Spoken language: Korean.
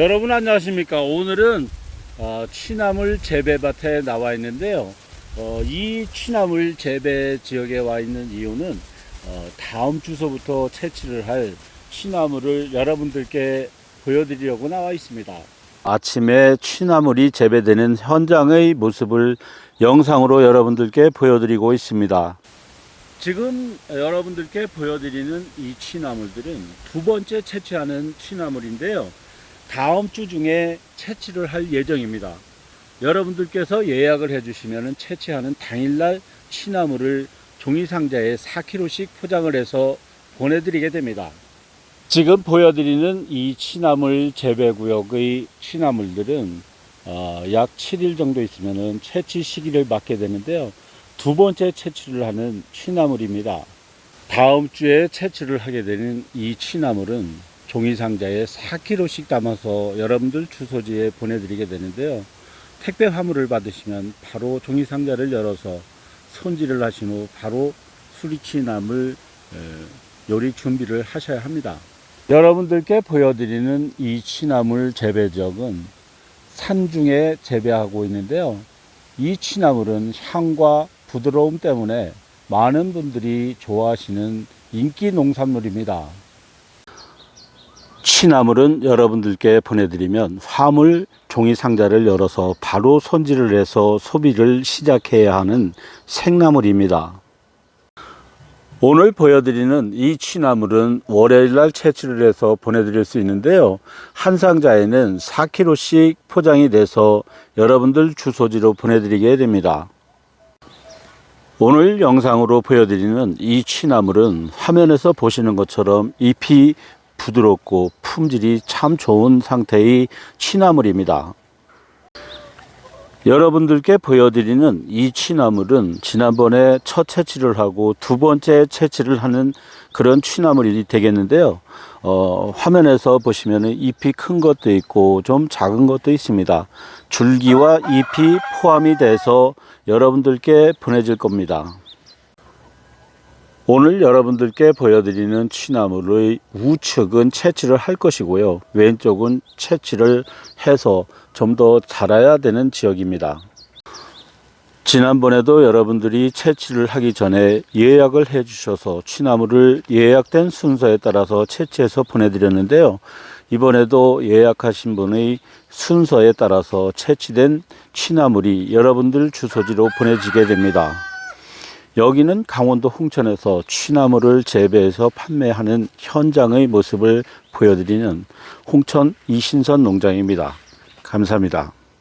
여러분 안녕하십니까? 오늘은 어, 취나물 재배밭에 나와 있는데요. 어, 이 취나물 재배 지역에 와 있는 이유는 어, 다음 주소부터 채취를 할 취나물을 여러분들께 보여드리려고 나와 있습니다. 아침에 취나물이 재배되는 현장의 모습을 영상으로 여러분들께 보여드리고 있습니다. 지금 여러분들께 보여드리는 이 취나물들은 두 번째 채취하는 취나물인데요 다음 주 중에 채취를 할 예정입니다. 여러분들께서 예약을 해주시면 채취하는 당일날 취나물을 종이 상자에 4kg씩 포장을 해서 보내드리게 됩니다. 지금 보여드리는 이 취나물 재배구역의 취나물들은 어, 약 7일 정도 있으면 채취 시기를 맞게 되는데요. 두 번째 채취를 하는 취나물입니다. 다음 주에 채취를 하게 되는 이 취나물은 종이 상자에 4kg씩 담아서 여러분들 주소지에 보내드리게 되는데요. 택배 화물을 받으시면 바로 종이 상자를 열어서 손질을 하신 후 바로 수리치나물 요리 준비를 하셔야 합니다. 여러분들께 보여드리는 이 취나물 재배 지역은 산중에 재배하고 있는데요. 이 취나물은 향과 부드러움 때문에 많은 분들이 좋아하시는 인기 농산물입니다. 취나물은 여러분들께 보내드리면 화물 종이 상자를 열어서 바로 손질을 해서 소비를 시작해야 하는 생나물입니다. 오늘 보여드리는 이 취나물은 월요일날 채취를 해서 보내드릴 수 있는데요. 한 상자에는 4kg씩 포장이 돼서 여러분들 주소지로 보내드리게 됩니다. 오늘 영상으로 보여드리는 이 취나물은 화면에서 보시는 것처럼 잎이 부드럽고 품질이 참 좋은 상태의 취나물입니다. 여러분들께 보여드리는 이 취나물은 지난번에 첫 채취를 하고 두 번째 채취를 하는 그런 취나물이 되겠는데요. 어, 화면에서 보시면 잎이 큰 것도 있고 좀 작은 것도 있습니다. 줄기와 잎이 포함이 돼서 여러분들께 보내질 겁니다. 오늘 여러분들께 보여드리는 취나물의 우측은 채취를 할 것이고요. 왼쪽은 채취를 해서 좀 더 자라야 되는 지역입니다. 지난번에도 여러분들이 채취를 하기 전에 예약을 해 주셔서 취나물을 예약된 순서에 따라서 채취해서 보내드렸는데요. 이번에도 예약하신 분의 순서에 따라서 채취된 취나물이 여러분들 주소지로 보내지게 됩니다. 여기는 강원도 홍천에서 취나물을 재배해서 판매하는 현장의 모습을 보여드리는 홍천 이신선 농장입니다. 감사합니다.